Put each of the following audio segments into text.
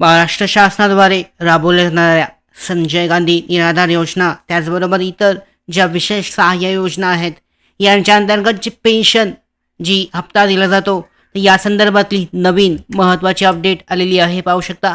महाराष्ट्र शासनाद्वारे राबवल्या जाणाऱ्या संजय गांधी निराधार योजना त्याचबरोबर इतर ज्या विशेष सहाय्य योजना आहेत यांच्या अंतर्गत जी पेन्शन जी हप्ता दिला जातो या संदर्भातली नवीन महत्त्वाची अपडेट आलेली आहे. पाहू शकता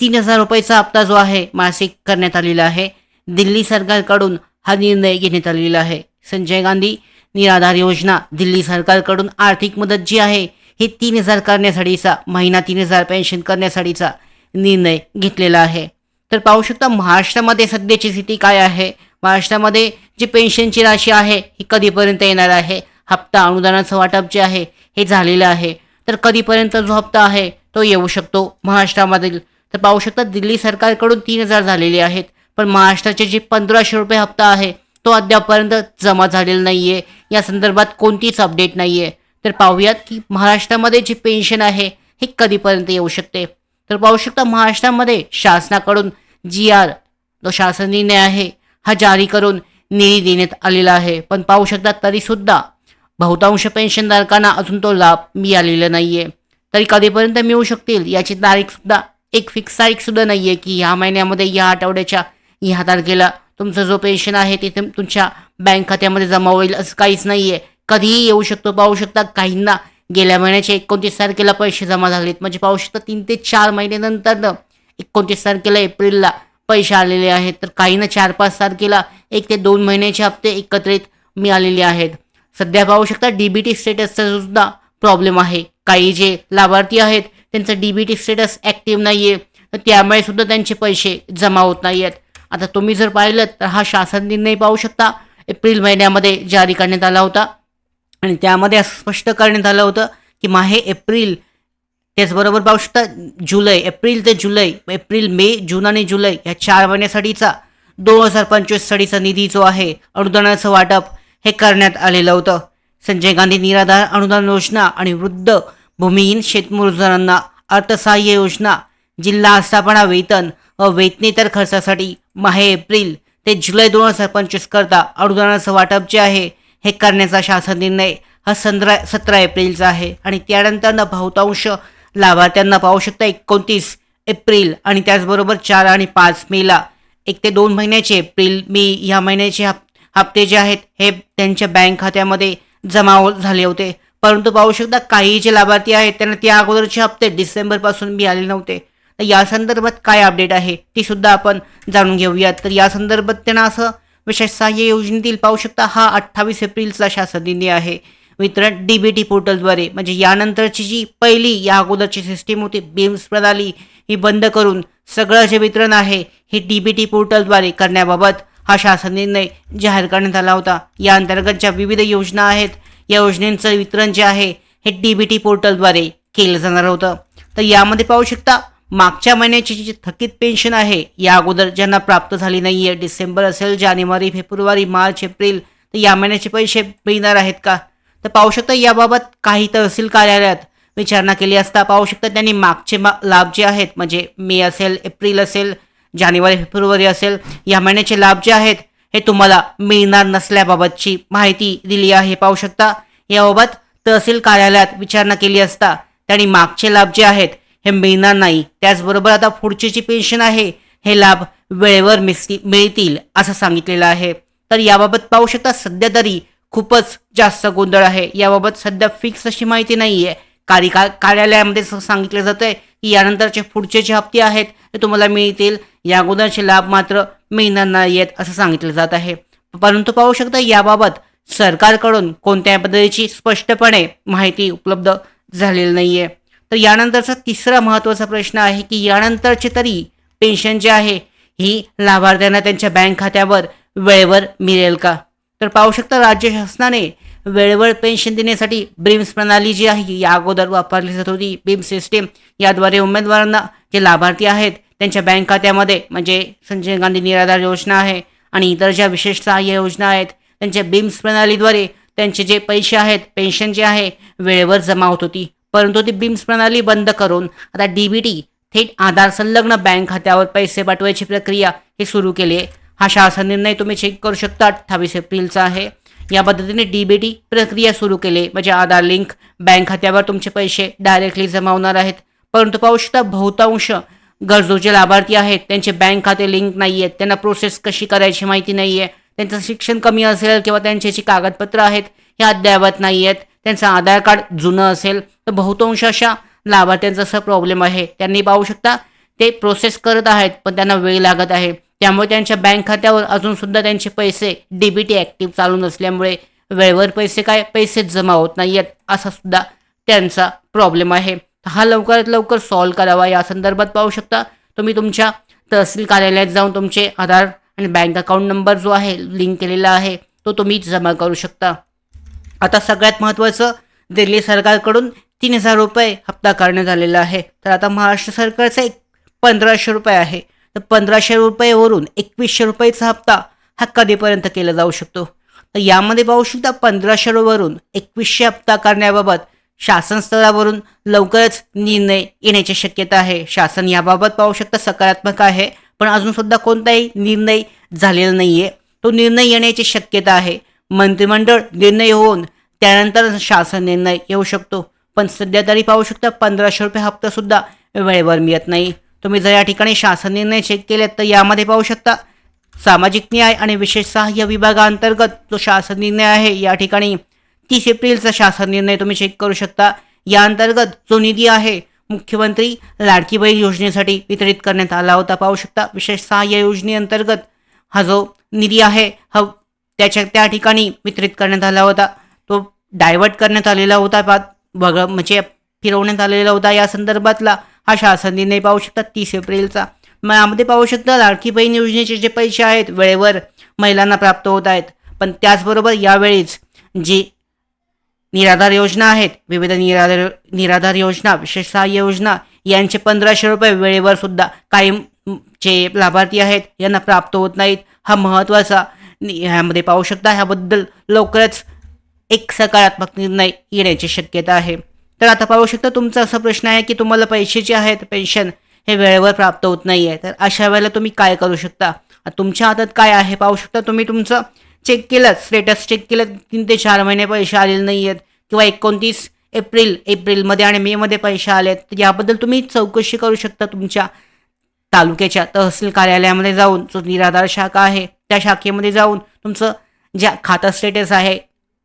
तीन हजार रुपयेचा हप्ता जो आहे मासिक करण्यात आलेला आहे. दिल्ली सरकारकडून हा निर्णय घेण्यात आलेला आहे. संजय गांधी निराधार योजना दिल्ली सरकारकडून आर्थिक मदत जी आहे हे तीन हजार करण्यासाठीचा महिना तीन हजार पेन्शन करण्यासाठीचा निर्णय घेतलेला आहे. तर पाहू शकता महाराष्ट्रामध्ये सध्याची स्थिती काय आहे? महाराष्ट्रामध्ये जी पेन्शनची राशी आहे ही कधीपर्यंत येणार आहे? हप्ता अनुदानाचं वाटप जे आहे हे झालेलं आहे. तर कधीपर्यंत जो हप्ता आहे तो येऊ शकतो महाराष्ट्रामधील? तर पाहू शकता दिल्ली सरकारकडून तीन हजार झालेले आहेत. पण महाराष्ट्राचे जे पंधराशे रुपये हप्ता आहे तो अद्यापपर्यंत जमा झालेला नाही आहे या संदर्भात कोणतीच अपडेट नाही आहे तर पाहूयात की महाराष्ट्रामध्ये जी पेन्शन आहे हे कधीपर्यंत येऊ शकते? तर पाहू शकता महाराष्ट्रामध्ये शासनाकडून जी आर जो शासन निर्णय आहे हा जारी करून निधी देण्यात आलेला आहे. पण पाहू शकता तरीसुद्धा बहुतांश पेन्शनधारकांना अजून तो लाभ मिळालेला नाही आहे तरी कधीपर्यंत मिळू शकतील याची तारीखसुद्धा एक फिक्स तारीखसुद्धा नाही आहे की ह्या महिन्यामध्ये या आठवड्याच्या ह्या तारखेला तुमचं जो पेन्शन आहे ते तुमच्या बँक खात्यामध्ये जमा होईल असं काहीच नाही आहे कधीही येऊ शकतो. पाहू शकता काहींना गेल्या महिन्याच्या एकोणतीस तारखेला पैसे जमा झालेत. म्हणजे पाहू शकता तीन ते चार महिन्यानंतर एकोणतीस तारखेला एप्रिलला पैसे आलेले आहेत. तर काहींना चार पाच तारखेला एक ते दोन महिन्याचे हप्ते एकत्रित मिळालेले आहेत. सध्या पाहू शकता डीबीटी स्टेटसचा सुद्धा प्रॉब्लेम आहे. काही जे लाभार्थी आहेत त्यांचं डीबीटी स्टेटस ॲक्टिव्ह नाही आहे तर त्यामुळे सुद्धा त्यांचे पैसे जमा होत नाही आहेत आता तुम्ही जर पाहिलं तर हा शासन निर्णय पाहू शकता एप्रिल महिन्यामध्ये जारी करण्यात आला होता. आणि त्यामध्ये असं स्पष्ट करण्यात आलं होतं की माहे एप्रिल त्याचबरोबर पाहू शकता जुलै एप्रिल ते जुलै एप्रिल मे जून आणि जुलै या चार महिन्यासाठीचा दोन हजार पंचवीस साठीचा निधी जो आहे अनुदानाचं वाटप हे करण्यात आलेलं होतं. संजय गांधी निराधार अनुदान योजना आणि वृद्ध भूमिहीन शेतमजुरांना अर्थसहाय्य योजना जिल्हा आस्थापना वेतन व वेतनेतर खर्चासाठी माहे एप्रिल ते जुलै दोन हजार पंचवीस करता अनुदानाचं वाटप जे आहे हे करण्याचा शासन निर्णय हा संधरा सतरा एप्रिलचा आहे. आणि त्यानंतरनं बहुतांश लाभार्थ्यांना पाहू शकता एकोणतीस एप्रिल आणि त्याचबरोबर चार आणि पाच मेला. एक ते दोन महिन्याचे एप्रिल मे या महिन्याचे हप हप्ते जे आहेत हे त्यांच्या बँक खात्यामध्ये जमा हो, झाले होते. परंतु पाहू शकता काही जे लाभार्थी आहेत त्यांना त्या अगोदरचे हप्ते डिसेंबरपासून मिळाले नव्हते. तर या संदर्भात काय अपडेट आहे ती सुद्धा आपण जाणून घेऊयात. तर या संदर्भात त्यांना असं विशेष सहाय्य योजनेतील पाहू शकता हा अठ्ठावीस एप्रिलचा शासन दिन आहे. वितरण डी बी टी पोर्टलद्वारे म्हणजे यानंतरची जी पहिली या अगोदरची सिस्टीम होती बीम्स प्रणाली ही बंद करून सगळं जे वितरण आहे हे डी बी टी पोर्टलद्वारे करण्याबाबत हा शासन निर्णय जाहीर करण्यात आला होता. या अंतर्गत ज्या विविध योजना आहेत या योजनेचं वितरण जे आहे हे डी बी टी पोर्टलद्वारे केलं जाणार होतं. तर यामध्ये पाहू शकता मागच्या महिन्याची जी थकीत पेन्शन आहे या अगोदर ज्यांना प्राप्त झाली नाही आहे डिसेंबर असेल जानेवारी फेब्रुवारी मार्च एप्रिल तर या महिन्याचे पैसे मिळणार आहेत का? तर पाहू शकता याबाबत काही तहसील कार्यालयात विचारणा केली असता पाहू शकता त्यांनी मागचे मा लाभ जे आहेत म्हणजे मे असेल एप्रिल असेल जानेवारी फेब्रुवारी असेल या महिन्याचे लाभ जे आहेत हे तुम्हाला मिळणार नसल्याबाबतची माहिती दिली आहे. पाहू शकता याबाबत तहसील कार्यालयात विचारणा केली असता त्यांनी मागचे लाभ जे आहेत हे मिळणार नाही. त्याचबरोबर आता पुढची जी पेन्शन आहे हे लाभ वेळेवर मिसती मिळतील असं सांगितलेलं आहे. तर याबाबत पाहू शकता सध्या तरी खूपच जास्त गोंधळ आहे. याबाबत सध्या फिक्स अशी माहिती नाही आहे कार्यका कार्यालयामध्ये असं सांगितलं जातं आहे की यानंतरचे पुढचे जे हप्ते आहेत ते तुम्हाला मिळतील. या अगोदरचे लाभ मात्र मिळणार नाही आहेत असं सांगितलं जात आहे. परंतु पाहू शकता याबाबत सरकारकडून कोणत्या पद्धतीची स्पष्टपणे माहिती उपलब्ध झालेली नाही आहे तर यानंतरचा तिसरा महत्त्वाचा प्रश्न आहे की यानंतरचे तरी पेन्शन जे आहे ही लाभार्थ्यांना त्यांच्या बँक खात्यावर वेळेवर मिळेल का? तर पाहू शकता राज्य शासनाने वेळेवर पेन्शन देण्यासाठी ब्रिम्स प्रणाली जी आहे या अगोदर वापरली जात होती. बीम सिस्टीम याद्वारे उमेदवारांना जे लाभार्थी आहेत त्यांच्या बँक खात्यामध्ये म्हणजे संजय गांधी निराधार योजना आहे आणि इतर ज्या विशेष सहाय्य योजना आहेत त्यांच्या बीम्स प्रणालीद्वारे त्यांचे जे पैसे आहेत पेन्शन जे आहे वेळेवर जमा होत होती. परंतु ती बीम्स प्रणाली बंद करून आता डी बी टी थेट आधार संलग्न बँक खात्यावर पैसे पाठवायची प्रक्रिया ही सुरू केली आहे. हा शासन निर्णय तुम्ही चेक करू शकता. अठ्ठावीस एप्रिलचा आहे. या पद्धतीने डी बी टी प्रक्रिया सुरू केली म्हणजे आधार लिंक बँक खात्यावर तुमचे पैसे डायरेक्टली जमा होणार आहेत. परंतु पाहू शकता बहुतांश गरजू जे लाभार्थी आहेत. त्यांचे बँक खाते लिंक नाही आहेत त्यांना प्रोसेस कशी करायची माहिती नाही आहे त्यांचं शिक्षण कमी असेल किंवा त्यांची जी कागदपत्र आहेत हे अद्ययावत नाही आहेत त्यांचं आधार कार्ड जुनं असेल. तर बहुतांश अशा लाभार्थ्यांचा असा प्रॉब्लेम आहे. त्यांनी पाहू शकता ते प्रोसेस करत आहेत पण त्यांना वेळ लागत आहे. त्यामुळे त्यांच्या बँक खात्यावर अजून सुद्धा त्यांचे पैसे डीबीटी ॲक्टिव्ह चालू नसल्यामुळे वेळेवर पैसे काय पैसेच जमा होत नाही आहेत असा सुद्धा त्यांचा प्रॉब्लेम आहे. हा लवकरात लवकर सॉल्व्ह करावा या संदर्भात पाहू शकता. तुम्ही तुमच्या तहसील कार्यालयात जाऊन तुमचे आधार आणि बँक अकाउंट नंबर जो आहे लिंक केलेला आहे तो तुम्ही जमा करू शकता. आता सगळ्यात महत्त्वाचं दिल्ली सरकारकडून तीन हजार रुपये हप्ता करण्यात आलेला आहे. तर आता महाराष्ट्र सरकारचा एक पंधराशे रुपये आहे. तर पंधराशे रुपयेवरून एकवीसशे रुपयेचा हप्ता हा कधीपर्यंत केला जाऊ शकतो. तर यामध्ये पाहू शकता पंधराशे वरून एकवीसशे हप्ता करण्याबाबत शासन स्तरावरून लवकरच निर्णय येण्याची शक्यता आहे. शासन याबाबत पाहू शकता सकारात्मक आहे पण अजूनसुद्धा कोणताही निर्णय झालेला नाही आहे तो निर्णय येण्याची शक्यता आहे. मंत्रिमंडळ निर्णय होऊन त्यानंतर शासन निर्णय येऊ शकतो. पण सध्या तरी पाहू शकता पंधराशे रुपये हप्तासुद्धा वेळेवर मिळत नाही. तुम्ही जर या ठिकाणी शासन निर्णय चेक केलेत तर यामध्ये पाहू शकता सामाजिक न्याय आणि विशेष सहाय्य विभागाअंतर्गत जो शासन निर्णय आहे या ठिकाणी तीस एप्रिलचा शासन निर्णय तुम्ही चेक करू शकता. या अंतर्गत जो निधी आहे मुख्यमंत्री लाडकी बहीण योजनेसाठी वितरित करण्यात आला होता. पाहू शकता विशेष सहाय्य योजनेअंतर्गत हा जो निधी आहे हा त्याच्या त्या ठिकाणी वितरित करण्यात आला होता. तो डायव्हर्ट करण्यात आलेला होता. पा बघ म्हणजे फिरवण्यात आलेला होता या संदर्भातला हा शासन निर्णय पाहू शकता तीस एप्रिलचा. मग यामध्ये पाहू शकता लाडकी बहीण योजनेचे जे पैसे आहेत वेळेवर महिलांना प्राप्त होत आहेत. पण त्याचबरोबर यावेळीच जी निराधार योजना आहेत विविध निराधार निराधार योजना विशेष सहाय्य योजना यांचे पंधराशे रुपये वेळेवर सुद्धा काही जे लाभार्थी आहेत यांना प्राप्त होत नाहीत. हा महत्त्वाचा ह्यामध्ये पाहू शकता ह्याबद्दल लवकरच एक सकारात्मक निर्णय येण्याची शक्यता आहे. तर आता पाहू शकता तुमचा असा प्रश्न आहे की तुम्हाला पैसे जे आहेत पेन्शन हे वेळेवर प्राप्त होत नाही आहे तर अशा वेळेला तुम्ही काय करू शकता? तुमच्या हातात काय आहे? पाहू शकता तुम्ही तुमचं चेक केलं स्टेटस चेक केलं तीन ते चार महिने पैसे आलेले नाही आहेत किंवा एकोणतीस एप्रिल एप्रिलमध्ये आणि मेमध्ये पैसे आले तर याबद्दल तुम्ही चौकशी करू शकता तुमच्या तालुक्याच्या तहसील कार्यालयामध्ये जाऊन. जो निराधार शाखा आहे त्या शाखेमध्ये जाऊन तुमचं ज्या खातं स्टेटस आहे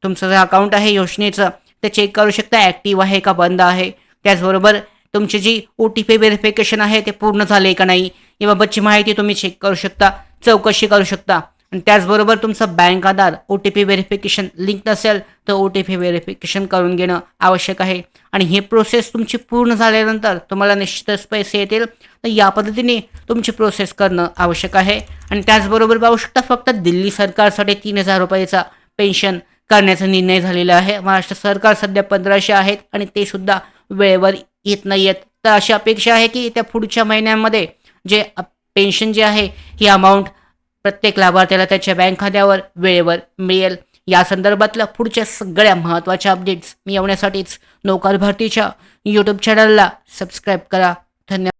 तुमचं जे अकाउंट आहे योजनेचं ते चेक करू शकता. ॲक्टिव्ह आहे का बंद आहे? त्याचबरोबर तुमची जी ओ टी पी व्हेरिफिकेशन आहे ते पूर्ण झाले का नाही? याबाबतची माहिती तुम्ही चेक करू शकता चौकशी करू शकता. आणि त्याचबरोबर तुमचं bank Aadhaar O T P verification link नसेल तर ओ टी पी व्हेरिफिकेशन करून घेणं आवश्यक आहे. आणि हे प्रोसेस तुमची पूर्ण झाल्यानंतर तुम्हाला निश्चितच पैसे येतील. तर या पद्धतीने तुमची प्रोसेस करणं आवश्यक आहे. आणि त्याचबरोबर पाहू शकता फक्त दिल्ली सरकारसाठी तीन हजार रुपयाचा पेन्शन करण्याचा निर्णय झालेला आहे. महाराष्ट्र सरकार सध्या पंधराशे आहेत आणि ते सुद्धा वेळेवर येत नाही आहेत तर अशी अपेक्षा आहे की त्या पुढच्या महिन्यांमध्ये जे पेन्शन जे आहे ही अमाऊंट प्रत्येक लाभार्थ्याला त्याच्या बँक खात्यावर वेळेवर मिळेल. या संदर्भातल्या पुढच्या सगळ्या महत्त्वाच्या अपडेट्स मिळवण्यासाठीच नोकर भारतीच्या यूट्यूब चॅनलला सबस्क्राईब करा. धन्यवाद.